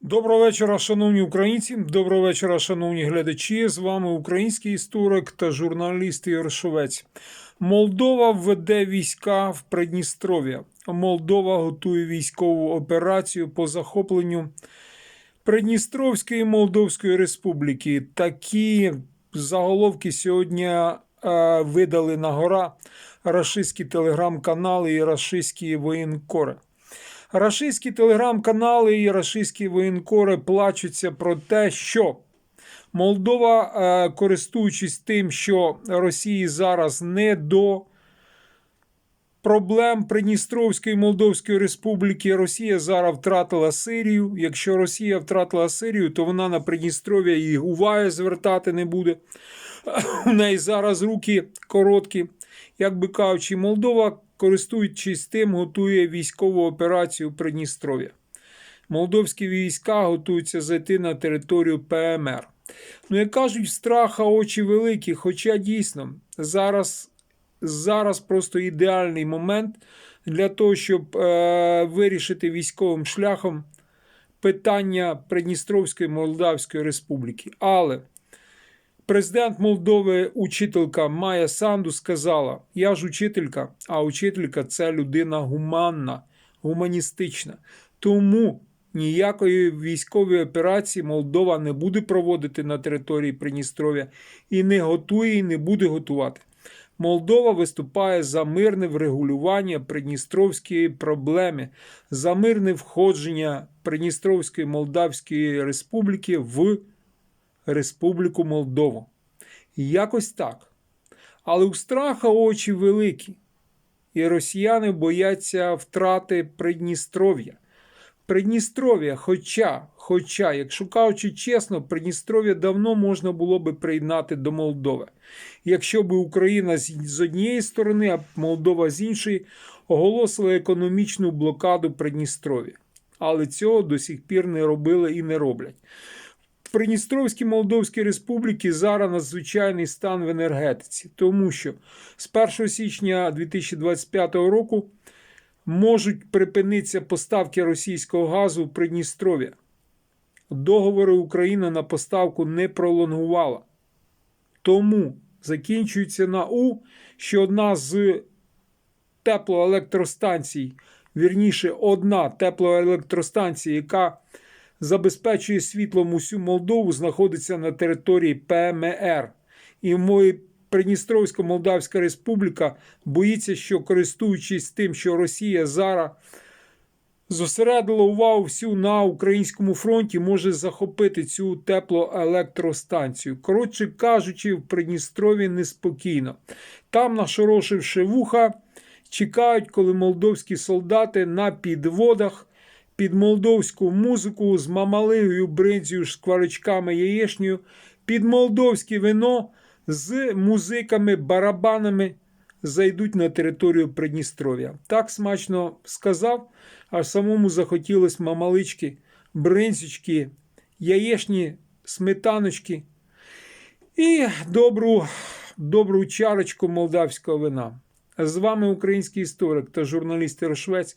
Доброго вечора, шановні українці. Доброго вечора, шановні глядачі. З вами український історик та журналіст Ігор Шовець. Молдова веде війська в Придністров'я. Молдова готує військову операцію по захопленню Придністровської Молдовської Республіки. Такі заголовки сьогодні е, видали на гора рашистські телеграм-канали і рашистські воєнкори. Рашистські телеграм-канали і рашистські воєнкори плачуться про те, що Молдова, е, користуючись тим, що Росії зараз не до проблем Придністровської Молдовської Республіки, Росія зараз втратила Сирію. Якщо Росія втратила Сирію, то вона на Придністров'я і уваги звертати не буде. У неї зараз руки короткі. Як би кажучи, Молдова, користуючись тим, готує військову операцію Придністров'я. Молдовські війська готуються зайти на територію ПМР. Ну, як кажуть, страха очі великі, хоча дійсно зараз, зараз просто ідеальний момент для того, щоб е, вирішити військовим шляхом питання Придністровської Молдавської Республіки. Але Президент Молдови, учителька Майя Санду сказала: Я ж учителька, а учителька це людина гуманна, гуманістична. Тому ніякої військової операції Молдова не буде проводити на території Придністров'я і не готує, і не буде готувати. Молдова виступає за мирне врегулювання Придністровської проблеми, за мирне входження Придністровської Молдавської Республіки в Республіку Молдову. Якось так. Але у страха очі великі, і росіяни бояться втрати Придністров'я. Придністров'я, хоча, хоча, якщо кажучи чесно, Придністров'я давно можна було би приєднати до Молдови. Якщо б Україна з однієї сторони, а Молдова з іншої, оголосила економічну блокаду Придністров'я. Але цього до сих пір не робили і не роблять. В Придністровській Молдовській Республіці зараз надзвичайний стан в енергетиці, тому що з 1 січня 2025 року можуть припинитися поставки російського газу в Придністров'я. Договори Україна на поставку не пролонгувала. Тому закінчується на У, що одна з теплоелектростанцій, вірніше, одна теплоелектростанція, яка забезпечує світлом усю Молдову, знаходиться на території ПМР. І мої Придністровсько-Молдавська Республіка боїться, що користуючись тим, що Росія зараз зосередила увагу всю на українському фронті, може захопити цю теплоелектростанцію. Коротше кажучи, в Придністрові неспокійно. Там, нашорошивши вуха, чекають, коли молдовські солдати на підводах під молдовську музику з мамалигою, бринзію, шкварочками, яєшнею, під молдовське вино з музиками, барабанами зайдуть на територію Придністров'я. Так смачно сказав, аж самому захотілось мамалички, бринзючки, яєшні, сметаночки і добру, добру чарочку молдавського вина. З вами український історик та журналіст Рошвець.